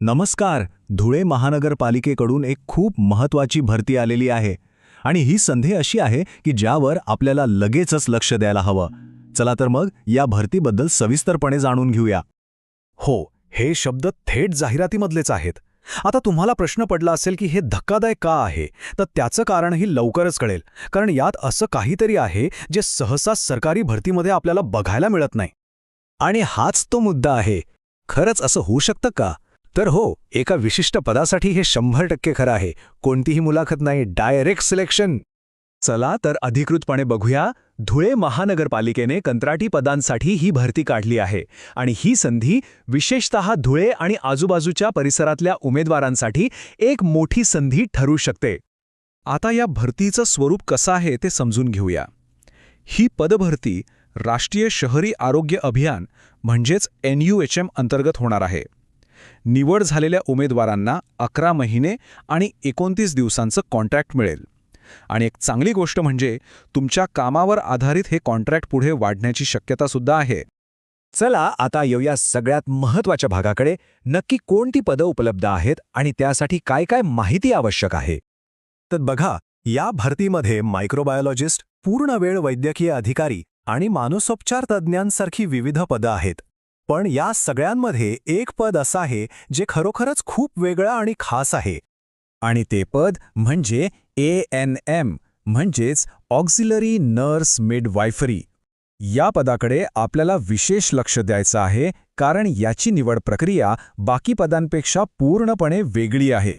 नमस्कार. धुळे महानगरपालिकेकडून एक खूप महत्वाची भरती आलेली आहे आणि ही संधी अशी आहे की ज्यावर आपल्याला लगेचच लक्ष द्यायला हवं. चला तर मग या भरतीबद्दल सविस्तरपणे जाणून घेऊया. हो हे शब्द थेट जाहिरातीमधलेच आहेत. आता तुम्हाला प्रश्न पडला असेल की हे धक्कादायक का आहे तर त्याचं कारणही लवकरच कळेल. कारण यात असं काहीतरी आहे जे सहसा सरकारी भरतीमध्ये आपल्याला बघायला मिळत नाही. आणि हाच तो मुद्दा आहे. खरंच असं होऊ शकतं का? तर हो एका विशिष्ट पदासाठी हे शंभर टक्के खरं आहे. कोणतीही मुलाखत नाही. डायरेक्ट सिलेक्शन चला तर अधिकृतपणे बघूया. धुळे महानगरपालिकेने कंत्राटी पदांसाठी ही भरती काढली आहे. आणि ही संधी विशेषतः धुळे आणि आजूबाजूच्या परिसरातल्या उमेदवारांसाठी एक मोठी संधी ठरू शकते. आता या भरतीचं स्वरूप कसं आहे ते समजून घेऊया. ही पदभरती राष्ट्रीय शहरी आरोग्य अभियान म्हणजेच एन अंतर्गत होणार आहे. निवड झालेल्या उमेदवारांना अकरा महिने आणि एकोणतीस दिवसांचं कॉन्ट्रॅक्ट मिळेल. आणि एक चांगली गोष्ट म्हणजे तुमच्या कामावर आधारित हे कॉन्ट्रॅक्ट पुढे वाढण्याची शक्यतासुद्धा आहे. चला आता येऊया सगळ्यात महत्त्वाच्या भागाकडे. नक्की कोणती पदं उपलब्ध आहेत आणि त्यासाठी काय काय माहिती आवश्यक आहे? तर बघा या भरतीमध्ये मायक्रोबायोलॉजिस्ट पूर्ण वेळ वैद्यकीय अधिकारी आणि मानसोपचार तज्ज्ञांसारखी विविध पदं आहेत. पण या सगळ्यांमध्ये एक पद असं आहे जे खरोखरच खूप वेगळं आणि खास आहे. आणि ते पद म्हणजे ए एन एम म्हणजेच ऑक्झिलरी नर्स मिडवायफरी. या पदाकडे आपल्याला विशेष लक्ष द्यायचं आहे कारण याची निवड प्रक्रिया बाकी पदांपेक्षा पूर्णपणे वेगळी आहे.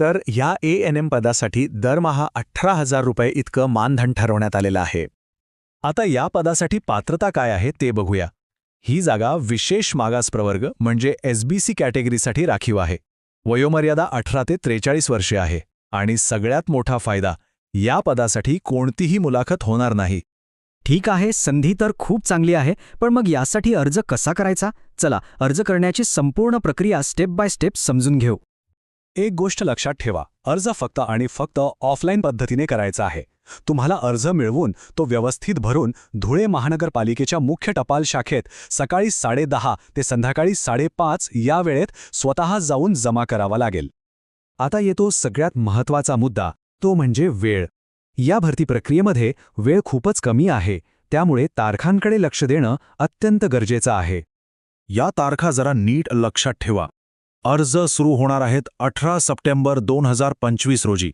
तर ह्या ए एन एम पदासाठी दरमहा अठरा हजार रुपये इतकं मानधन ठरवण्यात आलेलं आहे. आता या पदासाठी पात्रता काय आहे ते बघूया. ही जागा विशेष मागास प्रवर्ग म्हणजे एसबीसी कॅटेगरीसाठी राखीव आहे. वयोमर्यादा अठरा ते त्रेचाळीस वर्षे आहे. आणि सगळ्यात मोठा फायदा या पदासाठी कोणतीही मुलाखत होणार नाही. ठीक आहे संधी तर खूप चांगली आहे पण मग यासाठी अर्ज कसा करायचा? चला अर्ज करण्याची संपूर्ण प्रक्रिया स्टेप बाय स्टेप समजून घेऊ. एक गोष्ट लक्षात ठेवा अर्ज फक्त आणि फक्त ऑफलाईन पद्धतीने करायचा आहे. तुम्हाला अर्ज मिळवून तो व्यवस्थित भरून धुळे महानगरपालिकेच्या मुख्य टपाल शाखेत सकाळी साडेदहा ते संध्याकाळी साडेपाच या वेळेत स्वतः जाऊन जमा करावा लागेल. आता येतो सगळ्यात महत्त्वाचा मुद्दा तो म्हणजे वेळ. या भरती प्रक्रियेमध्ये वेळ खूपच कमी आहे त्यामुळे तारखांकडे लक्ष देणं अत्यंत गरजेचं आहे. या तारखा जरा नीट लक्षात ठेवा. अर्ज सुरू होणार आहेत अठरा सप्टेंबर दोन हजार पंचवीस रोजी.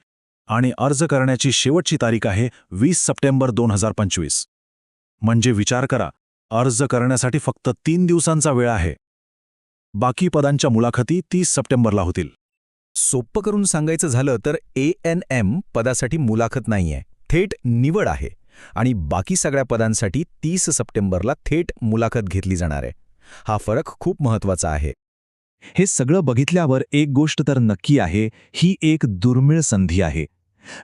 आणि अर्ज करण्याची शेवटची तारीख आहे वीस सप्टेंबर दोन हजार पंचवीस. म्हणजे विचार करा अर्ज करण्यासाठी फक्त तीन दिवसांचा वेळ आहे. बाकी पदांच्या मुलाखती तीस सप्टेंबरला होतील. सोप्पं करून सांगायचं झालं तर ए एन एम पदासाठी मुलाखत नाहीये थेट निवड आहे. आणि बाकी सगळ्या पदांसाठी तीस सप्टेंबरला थेट मुलाखत घेतली जाणार आहे. हा फरक खूप महत्त्वाचा आहे. हे सगळं बघितल्यावर एक गोष्ट तर नक्की आहे ही एक दुर्मिळ संधी आहे.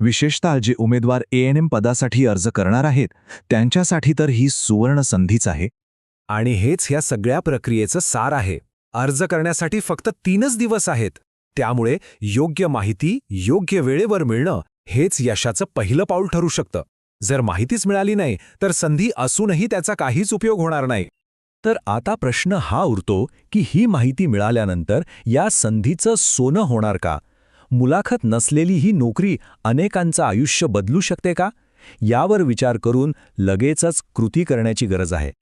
विशेषतः जे उमेदवार ए एन एम पदासाठी अर्ज करणार आहेत त्यांच्यासाठी तर ही सुवर्ण संधीच आहे. आणि हेच ह्या सगळ्या प्रक्रियेचं सार आहे. अर्ज करण्यासाठी फक्त तीनच दिवस आहेत. त्यामुळे योग्य माहिती योग्य वेळेवर मिळणं हेच यशाचं पहिलं पाऊल ठरू शकतं. जर माहितीच मिळाली नाही तर संधी असूनही त्याचा काहीच उपयोग होणार नाही. तर आता प्रश्न हा उरतो की ही माहिती मिळाल्यानंतर या संधीचं सोनं होणार का? मुलाखत नसलेली ही नोकरी अनेकांचं आयुष्य बदलू शकते का? यावर विचार करून लगेचच कृती करण्याची गरज आहे.